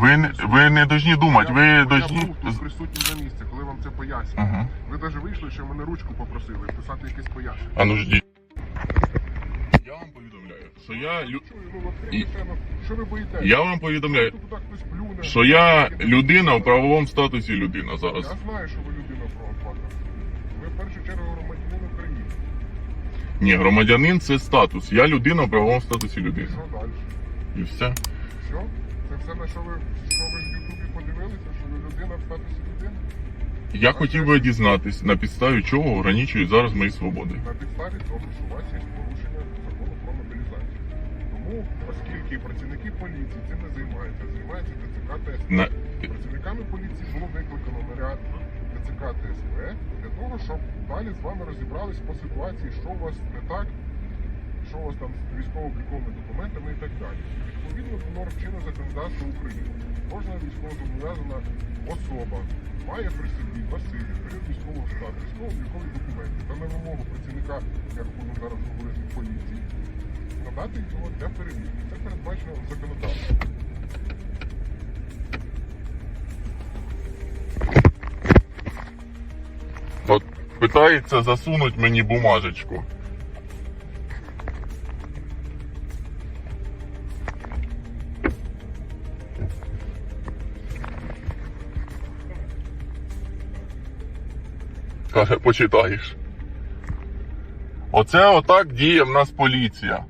Ви, не- ви не должні думати, ви я, я був тут присутній на місці, коли вам це пояснювали. Ага. Ви навіть вийшли, що мене ручку попросили писати якесь пояснення. А ну ждіть. Я вам повідомляю, що я лю... Чую, ну от І- треба. Що ви боїтесь? Я вам повідомляю, Тут так хтось плюне. що я людина в правовому статусі людина Я зараз. знаю, що ви людина правопата. Ви в першу чергу громадянин України. Ні, громадянин це статус. Я людина в правовому статусі І людини. що далі? І все. Все? Це все на що ви, що ви в Ютубі подивилися, що ви людина в статусі людини? Я хотів би дізнатись, на підставі чого ограничують зараз мої свободи. На підставі того, що у вас є порушення закону про мобілізацію. Тому, оскільки працівники поліції цим не займаються, займаються ТЦК ТСП. На... Працівниками поліції було викликано наряд ТЦК ТСП для того, щоб далі з вами розібрались по ситуації, що у вас не так, що у вас там з військово-обліковими документами і так далі. Відповідно до норм чинного законодавства України, кожна військовозобов'язана особа має при собі в період військового стану військово-облікові документи та на вимогу працівника, як буду зараз говорити, поліції, надати його для перевірки. Це передбачено законодавством. От питається засунуть мені бумажечку. Каже, почитаєш. Оце отак діє в нас поліція.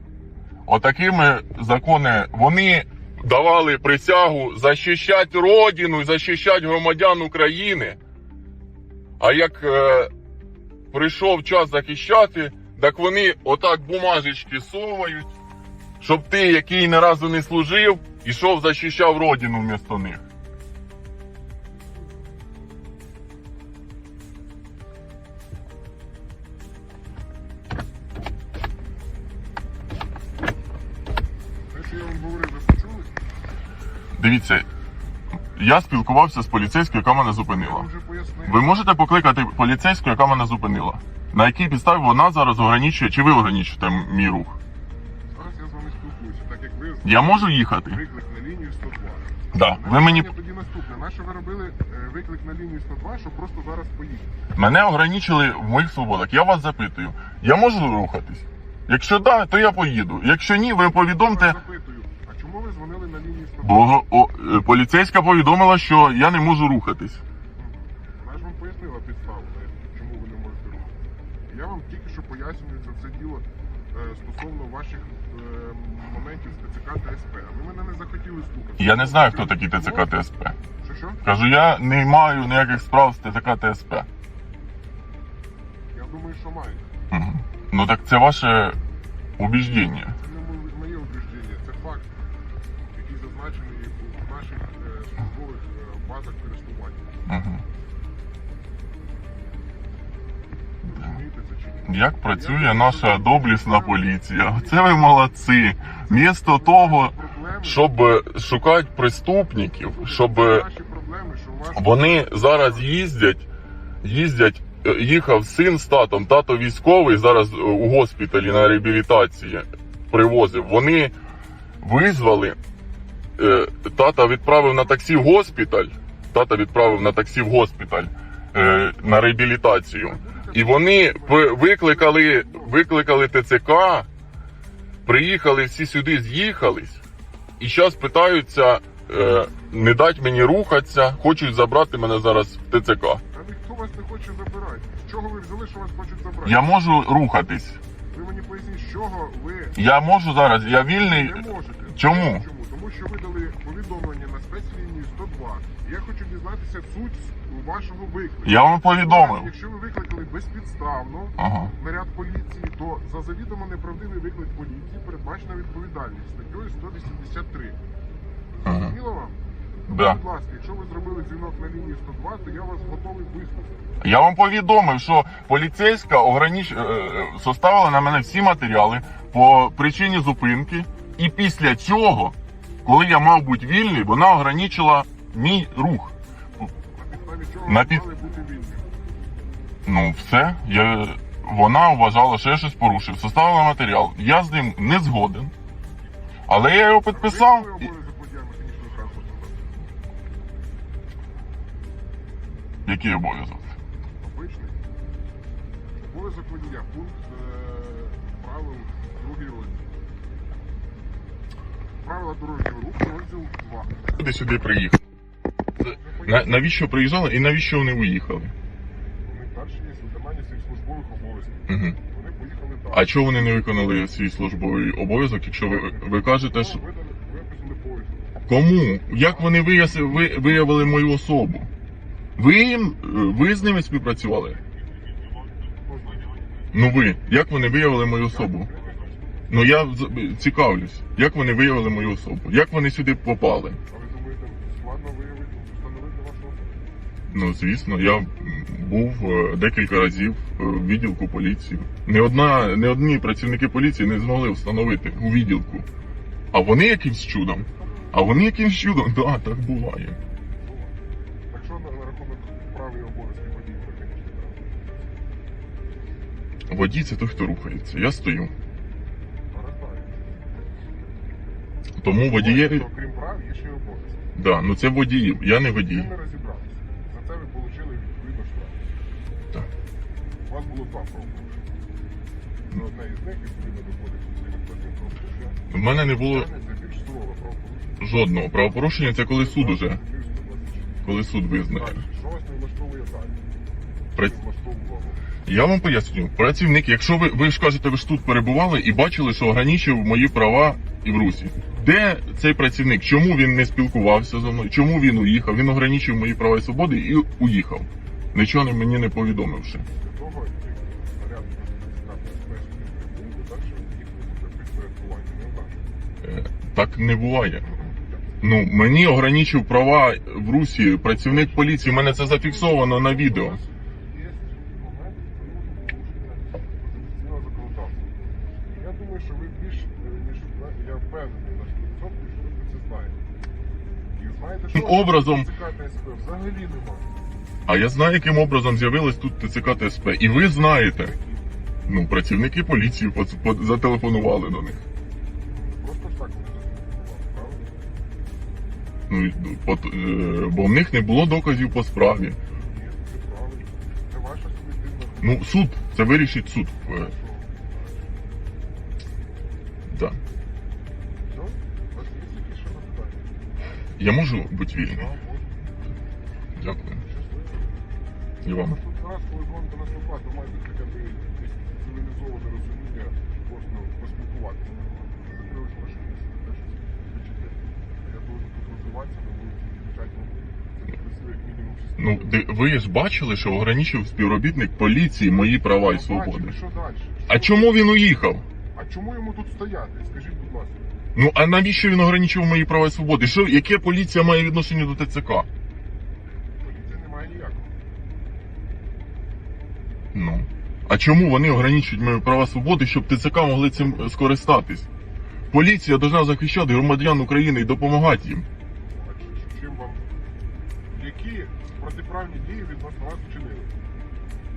Отакими закони. Вони давали присягу захищати родину захищати громадян України. А як е, прийшов час захищати, так вони отак бумажечки совають, щоб ти, який ні разу не служив, ішов захищав родину вмісто них. Дивіться, я спілкувався з поліцейською, яка мене зупинила. Ви можете покликати поліцейську, яка мене зупинила? На якій підставі вона зараз ограничує, чи ви ограничуєте мій рух? Зараз я з вами спілкуюся, так як ви Я можу їхати? виклик на лінію 102. Да. Ви мені тоді наступне. На що ви робили е, виклик на лінію 102, щоб просто зараз поїхати? мене ограничили в моїх свободах. Я вас запитую, я можу рухатись? Якщо да, то я поїду. Якщо ні, ви повідомте. вас запитую, ви дзвонили на лінію 102? Бо о, е, поліцейська повідомила, що я не можу рухатись. Вона ж вам пояснила підставу, е, чому ви не можете рухатися. Я вам тільки що пояснюю це все діло е, стосовно ваших е, моментів з ТЦК та СП. А ви мене не захотіли слухати. Я не знаю, хто такі ТЦК ТСП. Що що? Кажу, я не маю ніяких справ з ТЦК ТСП. Я думаю, що маєте. Мгм. Ну так це ваше убіждення. Як працює наша доблісна поліція? Це ви молодці. Місто того, щоб шукати преступників, щоб вони зараз їздять, їздять. Їхав син з татом, тато військовий зараз у госпіталі на реабілітації привозив. Вони визвали, е, тата відправив на таксі в госпіталь. Тата відправив на таксі в госпіталь е, на реабілітацію. І вони викликали, викликали ТЦК, приїхали всі сюди, з'їхались, і зараз питаються е, не дати мені рухатися, хочуть забрати мене зараз в ТЦК. А ніхто вас не хоче забирати. З чого ви взяли, що вас хочуть забрати? Я можу рухатись. Ви мені поясніть, з чого ви Я можу зараз, я вільний. не можете. Чому? Чому? Тому що ви дали повідомлення на спецлінію 102. І Я хочу дізнатися суть вашого виклику. Я вам повідомив. Якщо ви викликали безпідставно Ага. наряд поліції, то за завідомо неправдивий виклик поліції передбачена відповідальність статтею 183. Ага. Зрозуміло вам? Да. Будь ласка, якщо ви зробили дзвінок на лінії 102, то я вас готовий вислухати. Я вам повідомив, що поліцейська ограніч... е, е, составила на мене всі матеріали по причині зупинки, і після цього, коли я мав бути вільний, вона ограничила мій рух. На під... Ну, все. Я... Вона вважала, що я щось порушив. Составила матеріал. Я з ним не згоден. Але я його підписав. І... Який обов'язок? Обичний. Обов'язок водія. Пункт Правила дорожнього руху розділ 2. Люди сюди приїхали. На, навіщо приїжджали і навіщо вони уїхали? Вони далі є виконання своїх службових обов'язків. Угу. Вони поїхали далі. А чого вони не виконали свій службовий обов'язок, якщо ви, ви кажете, що кому? Як вони виявили мою особу? Ви їм е, ви з ними співпрацювали? Ну ви, як вони виявили мою особу? Ну я цікавлюсь, як вони виявили мою особу? Як вони сюди попали? А ви думаєте, складно виявити, встановити вашу особу? Ну, звісно, я був е, декілька разів е, в відділку поліції. Не одна, не одні працівники поліції не змогли встановити у відділку. А вони якимсь чудом. А вони якимсь чудом, да, так буває. Так що на, рахунок прав і обов'язків водіїв, ви, звісно. Водій це той, хто рухається. Я стою. Тому водієві. Окрім прав, є ще й обов'язки. Да, ну це водіїв, я не водій. ми розібралися. За це ви отримали відповідно штраф. Так. У вас було два правопорушення. За одне із них, відповідно до кодексу цивільних правопорушення, В мене не було це більш сурове правопорушення. жодного правопорушення, це коли суд уже, коли суд визнає. Що вас не влаштовує далі? Я вам поясню, працівник, якщо ви, ви ж кажете, ви ж тут перебували і бачили, що ограничив мої права і в Русі. Де цей працівник? Чому він не спілкувався зі мною? Чому він уїхав? Він ограничив мої права і свободи і уїхав. Нічого не- мені не повідомивши. Е, Так не буває. Ну, мені ограничив права в Русі працівник поліції. У мене це зафіксовано на відео. Є момент конституційного законодавства. Я думаю, що ви більш е, ніж я впевнений на 100%, що ви це знаєте. І знаєте, що Образом. Взагалі немає. А я знаю, яким образом з'явилось тут ТЦК ТСП. І ви знаєте. Ну, працівники поліції зателефонували до них. Просто так вони зателефонували. Ну, е, бо в них не було доказів по справі. Ні, це правильно. Це ваша суб'єктивна Ну, суд, це вирішить суд. Хорошо. да. Я можу бути вільним? Дякую. І вам. Раз, коли дзвоните на 102, то має бути якесь цивілізоване розуміння, можна поспілкуватися. Машини, те я тут розвиватися, ну, це не працює як мінімум 6 Ну, ви ж бачили, що ограничив співробітник поліції мої права і свободи. А чому він уїхав? А чому йому тут стояти? Скажіть, будь ласка. Ну а навіщо він ограничив мої права і свободи? Що, яке поліція має відношення до ТЦК? Поліції немає ніякого. Ну. А чому вони ограничують мої права і свободи, щоб ТЦК могли цим е, скористатись? Поліція повинна захищати громадян України і допомагати їм. А чим вам? Які протиправні дії відносно вас вчинили?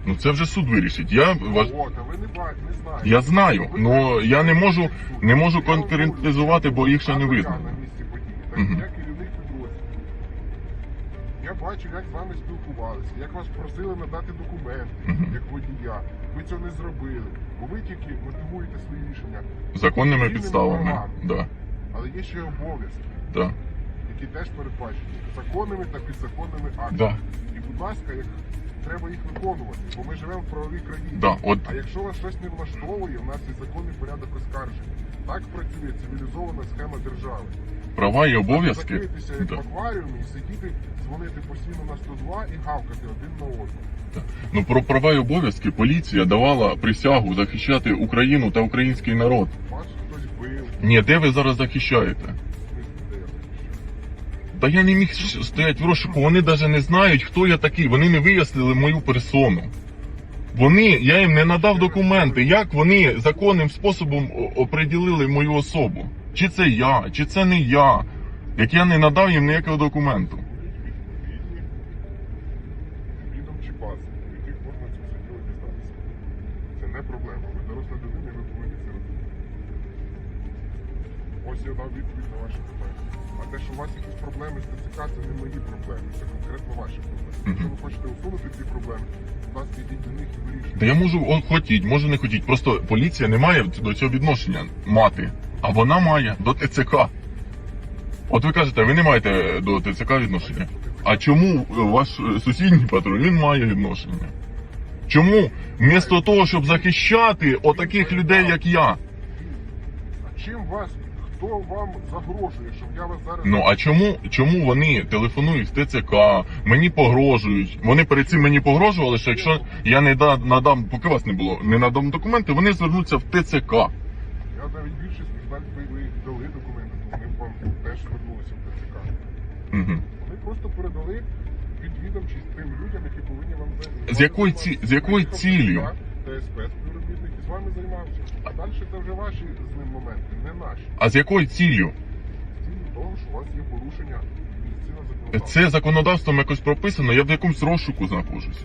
Ну це вже суд вирішить. Я. От, а ви не, ба- не знаєте. Я знаю, Ви знаєте, я не можу- не можу Я конкретизувати, бо їх ще не АПК визнано. на місці події, Мгм. я керівник підрозділу. Я бачив, як з вами спілкувалися, як вас просили надати документи, Мгм. як водія. Ви цього не зробили, бо ви тільки мотивуєте свої рішення. Законними підставами. правами. Да, Але є ще обов'язки, да, які теж передбачені законними та підзаконними актами. да, І, будь ласка, як треба їх виконувати, бо ми живемо в правовій країні. да. От А якщо вас щось не влаштовує, у нас є законний порядок оскарження. Так працює цивілізована схема держави. права і обов'язки. Закритися як Да. в акваріумі і сидіти, дзвонити постійно на 102 і гавкати один на одного. Ну про права і обов'язки поліція давала присягу захищати Україну та український народ. Вас хтось бив, Ні, де ви зараз захищаєте? Та я не міг стояти в розшуку. Вони навіть не знають, хто я такий. Вони не вияснили мою персону. Вони, я їм не надав документи. Як вони законним способом оприділили мою особу? Чи це я, чи це не я? Як я не надав їм ніякого документу. Це не проблема. Ви доросла людина, ви. Ось я дав відповідь на ваші питання. Те, що у вас якісь проблеми з ТЦК, це не мої проблеми, це конкретно ваші проблеми. Мгм. Якщо ви хочете усунути ці проблеми, будь ласка, йдіть до них і вирішуйте. Та я можу он хотіть, можу не хотіть. Просто поліція не має до цього відношення мати, а вона має до ТЦК. От ви кажете, ви не маєте до ТЦК відношення. А чому ваш е, сусідній патруль він має відношення? Чому вмісто того, щоб захищати отаких людей, як я? А чим вас, хто вам загрожує, щоб я вас зараз... Ну а чому, чому вони телефонують в ТЦК, мені погрожують? Вони перед цим мені погрожували, що якщо я не да, надам, поки вас не було, не надам документи, вони звернуться в ТЦК. Я навіть більше сказав, ви дали документи, то вони вам теж звернулися в ТЦК. Угу. Вони просто передали відвідомчість тим людям, які повинні вам З якої ці- з якої? ТЦК, ТСП вами займався. А далі це вже ваші з ним моменти, не наші. А з якою ціллю? З цілі того, що у вас є порушення. Це законодавством якось прописано, я в якомусь розшуку знаходжусь.